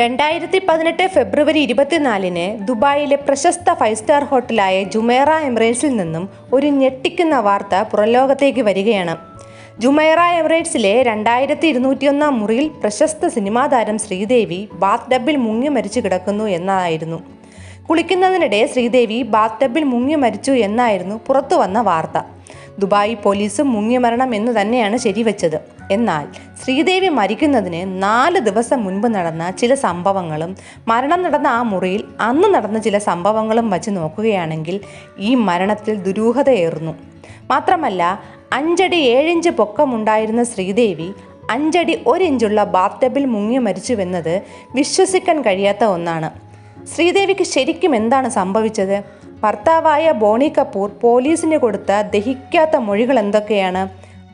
രണ്ടായിരത്തി പതിനെട്ട് ഫെബ്രുവരി ഇരുപത്തിനാലിന് ദുബായിലെ പ്രശസ്ത ഫൈവ് സ്റ്റാർ ഹോട്ടലായ ജുമേറ എമിറേറ്റ്സിൽ നിന്നും ഒരു ഞെട്ടിക്കുന്ന വാർത്ത പുറലോകത്തേക്ക് വരികയാണ്. ജുമൈറ എമിറേറ്റ്സിലെ രണ്ടായിരത്തി ഇരുന്നൂറ്റിയൊന്നാം മുറിയിൽ പ്രശസ്ത സിനിമാ താരം ശ്രീദേവി ബാത്ത് ഡബിൽ മുങ്ങി മരിച്ചു കിടക്കുന്നു എന്നായിരുന്നു. കുളിക്കുന്നതിനിടെ ശ്രീദേവി ബാത്ത് ഡബിൽ മുങ്ങി മരിച്ചു എന്നായിരുന്നു പുറത്തു വന്ന വാർത്ത. ദുബായ് പോലീസും മുങ്ങിമരണം എന്ന് തന്നെയാണ് ശരിവെച്ചത്. എന്നാൽ ശ്രീദേവി മരിക്കുന്നതിന് നാല് ദിവസം മുൻപ് നടന്ന ചില സംഭവങ്ങളും മരണം നടന്ന ആ മുറിയിൽ അന്ന് നടന്ന ചില സംഭവങ്ങളും വച്ച് നോക്കുകയാണെങ്കിൽ ഈ മരണത്തിൽ ദുരൂഹതയേറുന്നു. മാത്രമല്ല അഞ്ചടി ഏഴിഞ്ച് പൊക്കമുണ്ടായിരുന്ന ശ്രീദേവി അഞ്ചടി ഒരിഞ്ചുള്ള ബാത്തബിൽ മുങ്ങി മരിച്ചുവെന്നത് വിശ്വസിക്കാൻ കഴിയാത്ത ഒന്നാണ്. ശ്രീദേവിക്ക് ശരിക്കും എന്താണ് സംഭവിച്ചത്? ഭർത്താവായ ബോണി കപൂർ പോലീസിന് കൊടുത്ത ദഹിക്കാത്ത മൊഴികൾ എന്തൊക്കെയാണ്?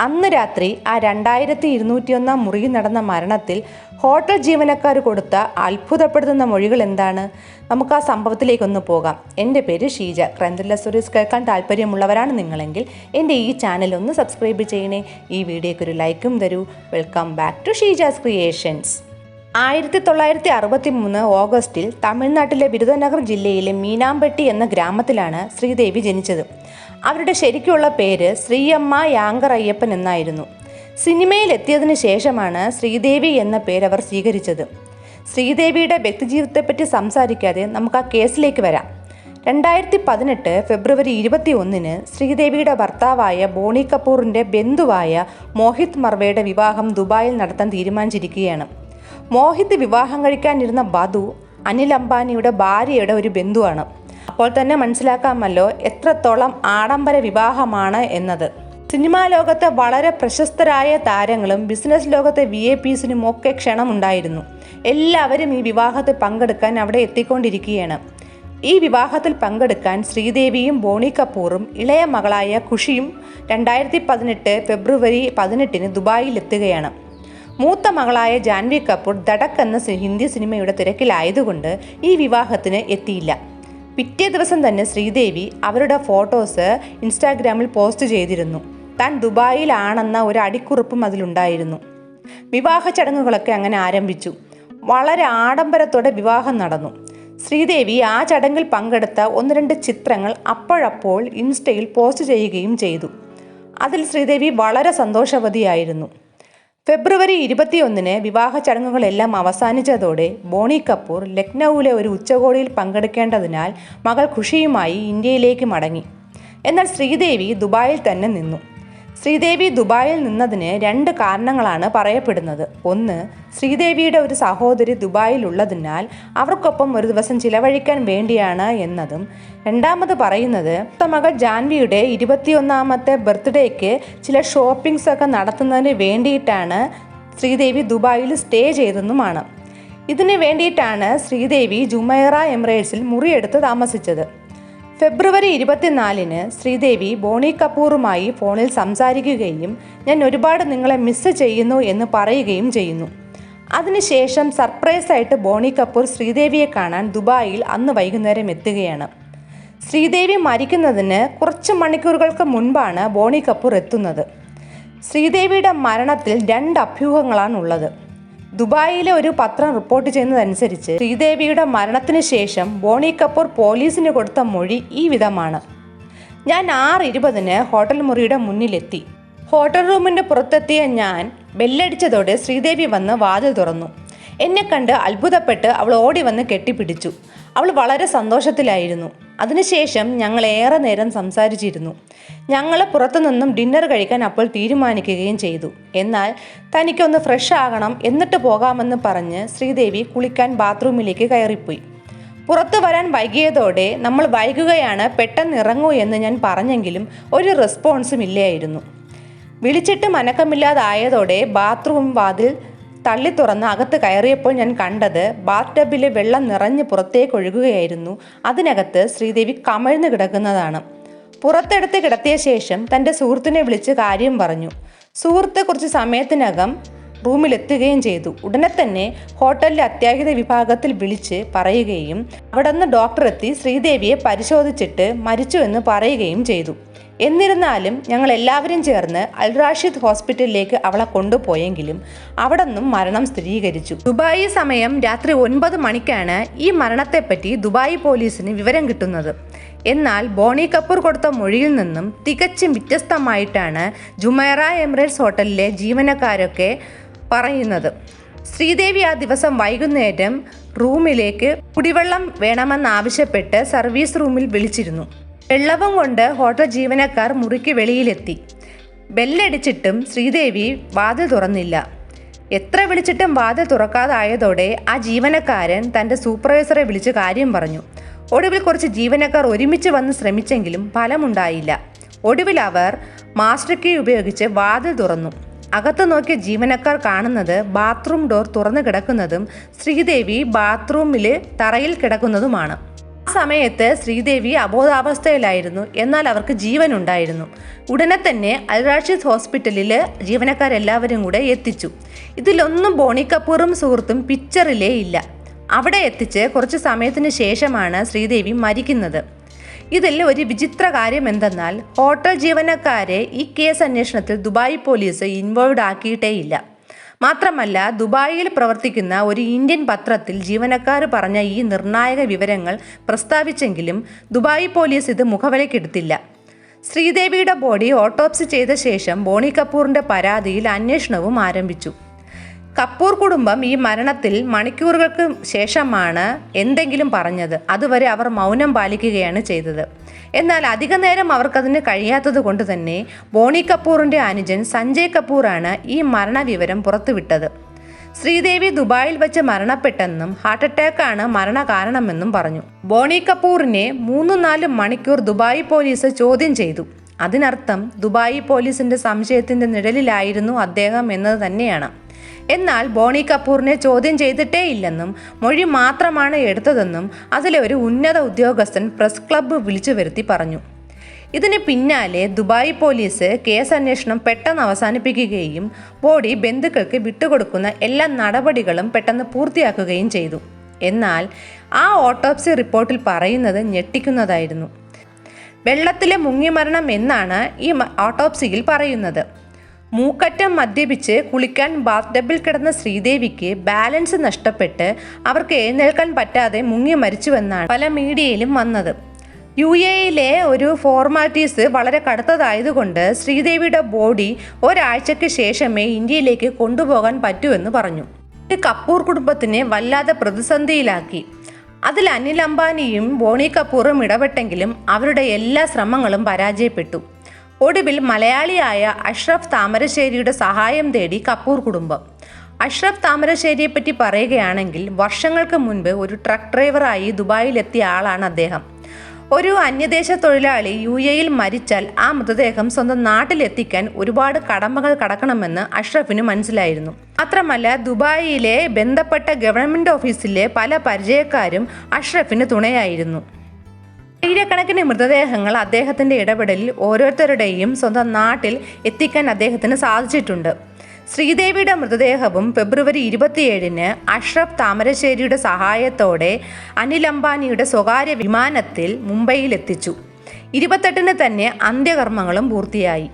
അന്ന് രാത്രി ആ രണ്ടായിരത്തി ഇരുന്നൂറ്റിയൊന്നാം മുറിയിൽ നടന്ന മരണത്തിൽ ഹോട്ടൽ ജീവനക്കാർ കൊടുത്ത അത്ഭുതപ്പെടുത്തുന്ന മൊഴികൾ എന്താണ്? നമുക്ക് ആ സംഭവത്തിലേക്കൊന്ന് പോകാം. എന്റെ പേര് ഷീജ. ക്രൈംത്രില്ല സ്റ്റോറീസ് കേൾക്കാൻ താല്പര്യമുള്ളവരാണ് നിങ്ങളെങ്കിൽ എന്റെ ഈ ചാനൽ ഒന്ന് സബ്സ്ക്രൈബ് ചെയ്യണേ. ഈ വീഡിയോയ്ക്ക് ഒരു ലൈക്കും തരൂ. Welcome back to Sheeja's creations. ആയിരത്തി തൊള്ളായിരത്തി അറുപത്തി മൂന്ന് ഓഗസ്റ്റിൽ തമിഴ്നാട്ടിലെ ബിരുദനഗർ ജില്ലയിലെ മീനാമ്പട്ടി എന്ന ഗ്രാമത്തിലാണ് ശ്രീദേവി ജനിച്ചത്. അവരുടെ ശരിക്കുള്ള പേര് ശ്രീയമ്മ യാങ്കർ അയ്യപ്പൻ എന്നായിരുന്നു. സിനിമയിൽ എത്തിയതിനു ശേഷമാണ് ശ്രീദേവി എന്ന പേര് അവർ സ്വീകരിച്ചത്. ശ്രീദേവിയുടെ വ്യക്തിജീവിതത്തെപ്പറ്റി സംസാരിക്കാതെ നമുക്ക് ആ കേസിലേക്ക് വരാം. രണ്ടായിരത്തി പതിനെട്ട് ഫെബ്രുവരി ഇരുപത്തി ഒന്നിന് ശ്രീദേവിയുടെ ഭർത്താവായ ബോണി കപൂറിന്റെ ബന്ധുവായ മോഹിത് മർവയുടെ വിവാഹം ദുബായിൽ നടത്താൻ തീരുമാനിച്ചിരിക്കുകയാണ്. മോഹിത് വിവാഹം കഴിക്കാനിരുന്ന ബധു അനിൽ അംബാനിയുടെ ഭാര്യയുടെ ഒരു ബന്ധുവാണ്. അപ്പോൾ തന്നെ മനസ്സിലാക്കാമല്ലോ എത്രത്തോളം ആഡംബര വിവാഹമാണ് എന്നത്. സിനിമാ ലോകത്തെ വളരെ പ്രശസ്തരായ താരങ്ങളും ബിസിനസ് ലോകത്തെ വി എ പീസിനും ഒക്കെ ക്ഷണമുണ്ടായിരുന്നു എല്ലാവരും ഈ വിവാഹത്തിൽ പങ്കെടുക്കാൻ അവിടെ എത്തിക്കൊണ്ടിരിക്കുകയാണ്. ഈ വിവാഹത്തിൽ പങ്കെടുക്കാൻ ശ്രീദേവിയും ബോണി കപൂറും ഇളയ മകളായ ഖുഷിയും രണ്ടായിരത്തി പതിനെട്ട് ഫെബ്രുവരി പതിനെട്ടിന് ദുബായിൽ എത്തുകയാണ് മൂത്ത മകളായ ജാൻവി കപൂർ ധടക് എന്ന ഹിന്ദി സിനിമയുടെ തിരക്കിലായതുകൊണ്ട് ഈ വിവാഹത്തിന് എത്തിയില്ല. പിറ്റേ ദിവസം തന്നെ ശ്രീദേവി അവരുടെ ഫോട്ടോസ് ഇൻസ്റ്റാഗ്രാമിൽ പോസ്റ്റ് ചെയ്തിരുന്നു. താൻ ദുബായിലാണെന്ന ഒരു അടിക്കുറിപ്പും അതിലുണ്ടായിരുന്നു. വിവാഹ ചടങ്ങുകളൊക്കെ അങ്ങനെ ആരംഭിച്ചു. വളരെ ആഡംബരത്തോടെ വിവാഹം നടന്നു. ശ്രീദേവി ആ ചടങ്ങിൽ പങ്കെടുത്ത ഒന്ന് രണ്ട് ചിത്രങ്ങൾ അപ്പോഴപ്പോൾ ഇൻസ്റ്റയിൽ പോസ്റ്റ് ചെയ്യുകയും ചെയ്തു. അതിൽ ശ്രീദേവി വളരെ സന്തോഷവതിയായിരുന്നു. ഫെബ്രുവരി ഇരുപത്തിയൊന്നിന് വിവാഹ ചടങ്ങുകളെല്ലാം അവസാനിച്ചതോടെ ബോണി കപൂർ ലക്നൌവിലെ ഒരു ഉച്ചകോടിയിൽ പങ്കെടുക്കേണ്ടതിനാൽ മകൾ ഖുഷിയുമായി ഇന്ത്യയിലേക്ക് മടങ്ങി. എന്നാൽ ശ്രീദേവി ദുബായിൽ തന്നെ നിന്നു. ശ്രീദേവി ദുബായിൽ നിന്നതിന് രണ്ട് കാരണങ്ങളാണ് പറയപ്പെടുന്നത്. ഒന്ന് ശ്രീദേവിയുടെ ഒരു സഹോദരി ദുബായിൽ ഉള്ളതിനാൽ അവർക്കൊപ്പം ഒരു ദിവസം ചിലവഴിക്കാൻ വേണ്ടിയാണ് എന്നതും. രണ്ടാമത് പറയുന്നത് മകൾ ജാൻവിയുടെ ഇരുപത്തിയൊന്നാമത്തെ ബർത്ത്ഡേക്ക് ചില ഷോപ്പിംഗ്സ് ഒക്കെ നടത്തുന്നതിന് വേണ്ടിയിട്ടാണ് ശ്രീദേവി ദുബായിൽ സ്റ്റേ ചെയ്തെന്നുമാണ് ഇതിന് വേണ്ടിയിട്ടാണ് ശ്രീദേവി ജുമൈറ എമിറേറ്റ്സിൽ മുറിയെടുത്ത് താമസിച്ചത്. ഫെബ്രുവരി ഇരുപത്തിനാലിന് ശ്രീദേവി ബോണി കപൂറുമായി ഫോണിൽ സംസാരിക്കുകയും ഞാൻ ഒരുപാട് നിങ്ങളെ മിസ് ചെയ്യുന്നു എന്ന് പറയുകയും ചെയ്യുന്നു. അതിനുശേഷം സർപ്രൈസായിട്ട് ബോണി കപൂർ ശ്രീദേവിയെ കാണാൻ ദുബായിൽ അന്ന് വൈകുന്നേരം എത്തുകയാണ്. ശ്രീദേവി മരിക്കുന്നതിന് കുറച്ച് മണിക്കൂറുകൾക്ക് മുൻപാണ് ബോണി കപൂർ എത്തുന്നത്. ശ്രീദേവിയുടെ മരണത്തിൽ രണ്ട് അഭ്യൂഹങ്ങളാണുള്ളത്. ദുബായിലെ ഒരു പത്രം റിപ്പോർട്ട് ചെയ്യുന്നതനുസരിച്ച് ശ്രീദേവിയുടെ മരണത്തിന് ശേഷം ബോണി കപൂർ പോലീസിന് കൊടുത്ത മൊഴി ഈ വിധമാണ്. ഞാൻ ആറ് ഇരുപതിന് ഹോട്ടൽ മുറിയുടെ മുന്നിലെത്തി. ഹോട്ടൽ റൂമിന്റെ പുറത്തെത്തിയ ഞാൻ ബെല്ലടിച്ചതോടെ ശ്രീദേവി വന്ന് വാതിൽ തുറന്നു. എന്നെ കണ്ട് അത്ഭുതപ്പെട്ട് അവൾ ഓടി വന്ന് കെട്ടിപ്പിടിച്ചു. അവൾ വളരെ സന്തോഷത്തിലായിരുന്നു. അതിനുശേഷം ഞങ്ങൾ ഏറെ നേരം സംസാരിച്ചിരുന്നു. ഞങ്ങൾ പുറത്തുനിന്നും ഡിന്നർ കഴിക്കാൻ അപ്പോൾ തീരുമാനിക്കുകയും ചെയ്തു. എന്നാൽ തനിക്കൊന്ന് ഫ്രഷ് ആകണം എന്നിട്ട് പോകാമെന്ന് പറഞ്ഞ് ശ്രീദേവി കുളിക്കാൻ ബാത്റൂമിലേക്ക് കയറിപ്പോയി. പുറത്തു വരാൻ വൈകിയതോടെ നമ്മൾ വൈകുകയാണ് പെട്ടെന്ന് ഇറങ്ങൂ എന്ന് ഞാൻ പറഞ്ഞെങ്കിലും ഒരു റെസ്പോൺസും ഇല്ലായിരുന്നു. വിളിച്ചിട്ട് മനക്കമില്ലാതായതോടെ ബാത്റൂം വാതിൽ തള്ളി തുറന്ന് അകത്ത് കയറിയപ്പോൾ ഞാൻ കണ്ടത് ബാത്ത് ടബിലെ വെള്ളം നിറഞ്ഞ് പുറത്തേക്ക് ഒഴുകുകയായിരുന്നു. അതിനകത്ത് ശ്രീദേവി കമഴ്ന്നു കിടക്കുന്നതാണ്. പുറത്തെടുത്ത് കിടത്തിയ ശേഷം തന്റെ സുഹൃത്തിനെ വിളിച്ച് കാര്യം പറഞ്ഞു. സുഹൃത്ത് കുറച്ച് സമയത്തിനകം റൂമിലെത്തുകയും ചെയ്തു. ഉടനെ തന്നെ ഹോട്ടലിലെ അത്യാഹിത വിഭാഗത്തിൽ വിളിച്ച് പറയുകയും അവിടെ നിന്ന് ഡോക്ടർ എത്തി ശ്രീദേവിയെ പരിശോധിച്ചിട്ട് മരിച്ചുവെന്ന് പറയുകയും ചെയ്തു. എന്നിരുന്നാലും ഞങ്ങൾ എല്ലാവരും ചേർന്ന് അൽറാഷിദ് ഹോസ്പിറ്റലിലേക്ക് അവളെ കൊണ്ടുപോയെങ്കിലും അവിടെ നിന്നും മരണം സ്ഥിരീകരിച്ചു. ദുബായി സമയം രാത്രി ഒൻപത് മണിക്കാണ് ഈ മരണത്തെപ്പറ്റി ദുബായ് പോലീസിന് വിവരം കിട്ടുന്നത്. എന്നാൽ ബോണി കപൂർ കൊടുത്ത മൊഴിയിൽ നിന്നും തികച്ചും വ്യത്യസ്തമായിട്ടാണ് ജുമൈറ എമിറേറ്റ്സ് ഹോട്ടലിലെ ജീവനക്കാരൊക്കെ പറയുന്നത്. ശ്രീദേവി ആ ദിവസം വൈകുന്നേരം റൂമിലേക്ക് കുടിവെള്ളം വേണമെന്നാവശ്യപ്പെട്ട് സർവീസ് റൂമിൽ വിളിച്ചിരുന്നു. വെള്ളവും കൊണ്ട് ഹോട്ടൽ ജീവനക്കാർ മുറിക്ക് വെളിയിലെത്തി. ബെല്ലടിച്ചിട്ടും ശ്രീദേവി വാതിൽ തുറന്നില്ല. എത്ര വിളിച്ചിട്ടും വാതിൽ തുറക്കാതായതോടെ ആ ജീവനക്കാരൻ തന്റെ സൂപ്പർവൈസറെ വിളിച്ച് കാര്യം പറഞ്ഞു. ഒടുവിൽ കുറച്ച് ജീവനക്കാർ ഒരുമിച്ച് വന്ന് ശ്രമിച്ചെങ്കിലും ഫലമുണ്ടായില്ല. ഒടുവിൽ അവർ മാസ്റ്റർ കീ ഉപയോഗിച്ച് വാതിൽ തുറന്നു. അകത്ത് നോക്കിയ ജീവനക്കാർ കാണുന്നത് ബാത്റൂം ഡോർ തുറന്നു കിടക്കുന്നതും ശ്രീദേവി ബാത്റൂമിൽ തറയിൽ കിടക്കുന്നതുമാണ്. ആ സമയത്ത് ശ്രീദേവി അബോധാവസ്ഥയിലായിരുന്നു. എന്നാൽ അവർക്ക് ജീവൻ ഉണ്ടായിരുന്നു ഉടനെ തന്നെ അൽറാഷിദ് ഹോസ്പിറ്റലിൽ ജീവനക്കാരെല്ലാവരും കൂടെ എത്തിച്ചു. ഇതിലൊന്നും ബോണി കപൂറും സുഹൃത്തും പിക്ചറിലേ ഇല്ല. അവിടെ എത്തിച്ച് കുറച്ച് സമയത്തിന് ശേഷമാണ് ശ്രീദേവി മരിക്കുന്നത്. ഇതിൽ ഒരു വിചിത്ര കാര്യം എന്തെന്നാൽ ഹോട്ടൽ ജീവനക്കാരെ ഈ കേസ് അന്വേഷണത്തിൽ ദുബായ് പോലീസ് ഇൻവോൾവ് ആക്കിയിട്ടേയില്ല. മാത്രമല്ല ദുബായിൽ പ്രവർത്തിക്കുന്ന ഒരു ഇന്ത്യൻ പത്രത്തിൽ ജീവനക്കാർ പറഞ്ഞ ഈ നിർണായക വിവരങ്ങൾ പ്രസ്താവിച്ചെങ്കിലും ദുബായ് പോലീസ് ഇത് മുഖവിലക്കെടുത്തില്ല ശ്രീദേവിയുടെ ബോഡി ഓട്ടോപ്സി ചെയ്ത ശേഷം ബോണി കപൂറിന്റെ പരാതിയിൽ അന്വേഷണവും ആരംഭിച്ചു. കപൂർ കുടുംബം ഈ മരണത്തിൽ മണിക്കൂറുകൾക്ക് ശേഷമാണ് എന്തെങ്കിലും പറഞ്ഞത്. അതുവരെ അവർ മൗനം പാലിക്കുകയാണ് ചെയ്തത്. എന്നാൽ അധിക നേരം അവർക്കതിന് കഴിയാത്തത് കൊണ്ട് തന്നെ ബോണി കപൂറിന്റെ അനുജൻ സഞ്ജയ് കപൂറാണ് ഈ മരണവിവരം പുറത്തുവിട്ടത്. ശ്രീദേവി ദുബായിൽ വെച്ച് മരണപ്പെട്ടെന്നും ഹാർട്ട് അറ്റാക്കാണ് മരണകാരണമെന്നും പറഞ്ഞു. ബോണി കപൂറിനെ മൂന്ന് നാല് മണിക്കൂർ ദുബായ് പോലീസ് ചോദ്യം ചെയ്തു. അതിനർത്ഥം ദുബായ് പോലീസിന്റെ സംശയത്തിന്റെ നിഴലിലായിരുന്നു അദ്ദേഹം എന്നത് തന്നെയാണ്. എന്നാൽ ബോണി കപൂറിനെ ചോദ്യം ചെയ്തിട്ടേ ഇല്ലെന്നും മൊഴി മാത്രമാണ് എടുത്തതെന്നും അതിലെ ഒരു ഉന്നത ഉദ്യോഗസ്ഥൻ പ്രസ് ക്ലബ്ബ് വിളിച്ചു വരുത്തി പറഞ്ഞു. ഇതിന് പിന്നാലെ ദുബായ് പോലീസ് കേസ് അന്വേഷണം പെട്ടെന്ന് അവസാനിപ്പിക്കുകയും ബോഡി ബന്ധുക്കൾക്ക് വിട്ടുകൊടുക്കുന്ന എല്ലാ നടപടികളും പെട്ടെന്ന് പൂർത്തിയാക്കുകയും ചെയ്തു. എന്നാൽ ആ ഓട്ടോപ്സി റിപ്പോർട്ടിൽ പറയുന്നത് ഞെട്ടിക്കുന്നതായിരുന്നു. വെള്ളത്തിലെ മുങ്ങിമരണം എന്നാണ് ഈ ഓട്ടോപ്സിയിൽ പറയുന്നത്. മൂക്കറ്റം മദ്യപിച്ച് കുളിക്കാൻ ബാത്ടബിൽ കിടന്ന ശ്രീദേവിക്ക് ബാലൻസ് നഷ്ടപ്പെട്ട് അവർക്ക് എഴുന്നേൽക്കാൻ പറ്റാതെ മുങ്ങി മരിച്ചുവെന്നാണ് പല മീഡിയയിലും വന്നത്. യു എയിലെ ഒരു ഫോർമാലിറ്റീസ് വളരെ കടുത്തതായതുകൊണ്ട് ശ്രീദേവിയുടെ ബോഡി ഒരാഴ്ചയ്ക്ക് ശേഷമേ ഇന്ത്യയിലേക്ക് കൊണ്ടുപോകാൻ പറ്റൂവെന്ന് പറഞ്ഞു. ഇത് കപൂർ കുടുംബത്തിനെ വല്ലാതെ പ്രതിസന്ധിയിലാക്കി. അതിൽ അനിൽ അംബാനിയും ബോണി കപൂറും ഇടപെട്ടെങ്കിലും അവരുടെ എല്ലാ ശ്രമങ്ങളും പരാജയപ്പെട്ടു. ഒടുവിൽ മലയാളിയായ അഷ്റഫ് താമരശ്ശേരിയുടെ സഹായം തേടി കപ്പൂർ കുടുംബം. അഷ്റഫ് താമരശ്ശേരിയെ പറ്റി പറയുകയാണെങ്കിൽ വർഷങ്ങൾക്ക് മുൻപ് ഒരു ട്രക്ക് ഡ്രൈവറായി ദുബായിലെത്തിയ ആളാണ് അദ്ദേഹം. ഒരു അന്യദേശ തൊഴിലാളി യു എയിൽ മരിച്ചാൽ ആ മൃതദേഹം സ്വന്തം നാട്ടിലെത്തിക്കാൻ ഒരുപാട് കടമകൾ കടക്കണമെന്ന് അഷ്റഫിന് മനസ്സിലായിരുന്നു. മാത്രമല്ല ദുബായിലെ ബന്ധപ്പെട്ട ഗവൺമെന്റ് ഓഫീസിലെ പല പരിചയക്കാരും അഷ്റഫിന് തുണയായിരുന്നു. ആയിരക്കണക്കിന് മൃതദേഹങ്ങൾ അദ്ദേഹത്തിന്റെ ഇടപെടലിൽ ഓരോരുത്തരുടെയും സ്വന്തം നാട്ടിൽ എത്തിക്കാൻ അദ്ദേഹത്തിന് സാധിച്ചിട്ടുണ്ട്. ശ്രീദേവിയുടെ മൃതദേഹവും ഫെബ്രുവരി ഇരുപത്തിയേഴിന് അഷ്റഫ് താമരശ്ശേരിയുടെ സഹായത്തോടെ അനിൽ അംബാനിയുടെ സ്വകാര്യ വിമാനത്തിൽ മുംബൈയിൽ എത്തിച്ചു. ഇരുപത്തെട്ടിന് തന്നെ അന്ത്യകർമ്മങ്ങളും പൂർത്തിയായി.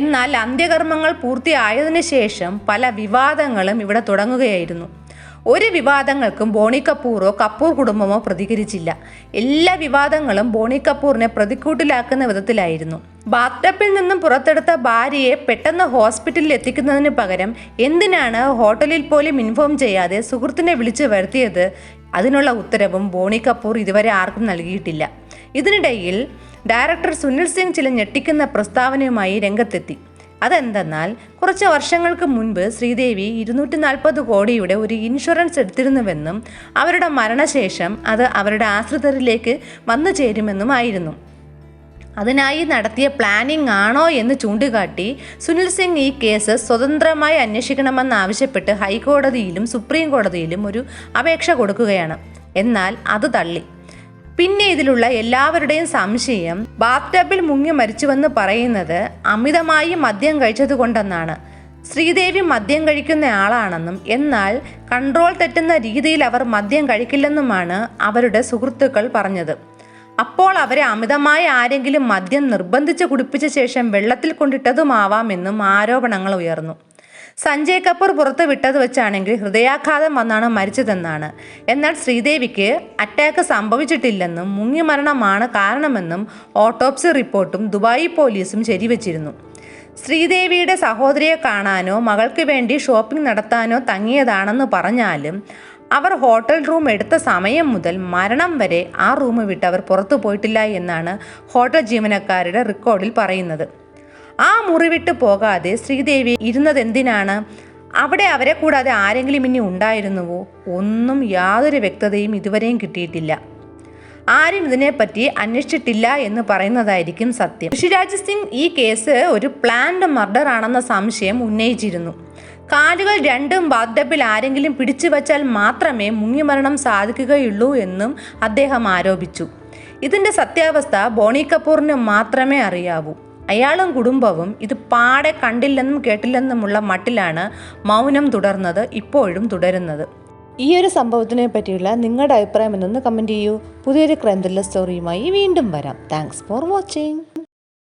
എന്നാൽ അന്ത്യകർമ്മങ്ങൾ പൂർത്തിയായതിനു ശേഷം പല വിവാദങ്ങളും ഇവിടെ തുടങ്ങുകയായിരുന്നു. ഒരു വിവാദങ്ങൾക്കും ബോണി കപൂറോ കപൂർ കുടുംബമോ പ്രതികരിച്ചില്ല. എല്ലാ വിവാദങ്ങളും ബോണി കപൂറിനെ പ്രതിക്കൂട്ടിലാക്കുന്ന വിധത്തിലായിരുന്നു. ബാത്ടപ്പിൽ നിന്നും പുറത്തെടുത്ത ഭാര്യയെ പെട്ടെന്ന് ഹോസ്പിറ്റലിൽ എത്തിക്കുന്നതിന് പകരം എന്തിനാണ് ഹോട്ടലിൽ പോലും ഇൻഫോം ചെയ്യാതെ സുഹൃത്തിനെ വിളിച്ചു വരുത്തിയത്? അതിനുള്ള ഉത്തരവും ബോണി കപൂർ ഇതുവരെ ആർക്കും നൽകിയിട്ടില്ല. ഇതിനിടയിൽ ഡയറക്ടർ സുനിൽ സിംഗ് ചില ഞെട്ടിക്കുന്ന പ്രസ്താവനയുമായി രംഗത്തെത്തി. അതെന്തെന്നാൽ കുറച്ച് വർഷങ്ങൾക്ക് മുൻപ് ശ്രീദേവി ഇരുന്നൂറ്റി നാൽപ്പത് കോടിയുടെ ഒരു ഇൻഷുറൻസ് എടുത്തിരുന്നുവെന്നും അവരുടെ മരണശേഷം അത് അവരുടെ ആശ്രിതരിലേക്ക് വന്നു ചേരുമെന്നുമായിരുന്നു. അതിനായി നടത്തിയ പ്ലാനിംഗ് ആണോ എന്ന് ചൂണ്ടിക്കാട്ടി സുനിൽ സിംഗ് ഈ കേസ് സ്വതന്ത്രമായി അന്വേഷിക്കണമെന്നാവശ്യപ്പെട്ട് ഹൈക്കോടതിയിലും സുപ്രീം കോടതിയിലും ഒരു അപേക്ഷ കൊടുക്കുകയാണ്. എന്നാൽ അത് തള്ളി. പിന്നെ ഇതിലുള്ള എല്ലാവരുടെയും സംശയം ബാത്ടബിൽ മുങ്ങി മരിച്ചുവെന്ന് പറയുന്നത് അമിതമായി മദ്യം കഴിച്ചത് കൊണ്ടെന്നാണ് ശ്രീദേവി മദ്യം കഴിക്കുന്ന ആളാണെന്നും എന്നാൽ കൺട്രോൾ തെറ്റുന്ന രീതിയിൽ അവർ മദ്യം കഴിക്കില്ലെന്നുമാണ് അവരുടെ സുഹൃത്തുക്കൾ പറഞ്ഞത്. അപ്പോൾ അവരെ അമിതമായി ആരെങ്കിലും മദ്യം നിർബന്ധിച്ച് കുടിപ്പിച്ച ശേഷം വെള്ളത്തിൽ കൊണ്ടിട്ടതുമാവാമെന്നും ആരോപണങ്ങൾ ഉയർന്നു. സഞ്ജയ് കപൂർ പുറത്ത് വിട്ടത് വെച്ചാണെങ്കിൽ ഹൃദയാഘാതം വന്നാണ് മരിച്ചതെന്നാണ്. എന്നാൽ ശ്രീദേവിക്ക് അറ്റാക്ക് സംഭവിച്ചിട്ടില്ലെന്നും മുങ്ങിമരണമാണ് കാരണമെന്നും ഓട്ടോപ്സി റിപ്പോർട്ടും ദുബായി പോലീസും ശരിവച്ചിരുന്നു. ശ്രീദേവിയുടെ സഹോദരിയെ കാണാനോ മകൾക്ക് വേണ്ടി ഷോപ്പിംഗ് നടത്താനോ തങ്ങിയതാണെന്ന് പറഞ്ഞാലും അവർ ഹോട്ടൽ റൂം എടുത്ത സമയം മുതൽ മരണം വരെ ആ റൂം വിട്ട് അവർ പുറത്തു പോയിട്ടില്ല എന്നാണ് ഹോട്ടൽ ജീവനക്കാരുടെ റെക്കോർഡിൽ പറയുന്നത്. ആ മുറി വിട്ട് പോകാതെ ശ്രീദേവി ഇരുന്നത് എന്തിനാണ് അവിടെ അവരെ കൂടാതെ ആരെങ്കിലും ഇനി ഉണ്ടായിരുന്നുവോ? ഒന്നും യാതൊരു വ്യക്തതയും ഇതുവരെയും കിട്ടിയിട്ടില്ല. ആരും ഇതിനെപ്പറ്റി അന്വേഷിച്ചിട്ടില്ല എന്ന് പറയുന്നതായിരിക്കും സത്യം. ഋഷിരാജ് സിംഗ് ഈ കേസ് ഒരു പ്ലാൻഡ് മർഡർ ആണെന്ന സംശയം ഉന്നയിച്ചിരുന്നു. കാലുകൾ രണ്ടും ബാത്ടബിൽ ആരെങ്കിലും പിടിച്ചു വച്ചാൽ മാത്രമേ മുങ്ങിമരണം സാധിക്കുകയുള്ളൂ എന്നും അദ്ദേഹം ആരോപിച്ചു. ഇതിന്റെ സത്യാവസ്ഥ ബോണി കപൂറിന് മാത്രമേ അറിയാവൂ. അയാളും കുടുംബവും ഇത് പാടെ കണ്ടില്ലെന്നും കേട്ടില്ലെന്നുമുള്ള മട്ടിലാണ് മൗനം തുടർന്നത് ഇപ്പോഴും തുടരുന്നത്. ഈ ഒരു സംഭവത്തിനെ പറ്റിയുള്ള നിങ്ങളുടെ അഭിപ്രായം എന്നൊന്ന് കമന്റ് ചെയ്യൂ. പുതിയൊരു ക്രൈം ത്രില്ലർ സ്റ്റോറിയുമായി വീണ്ടും വരാം. Thanks for watching.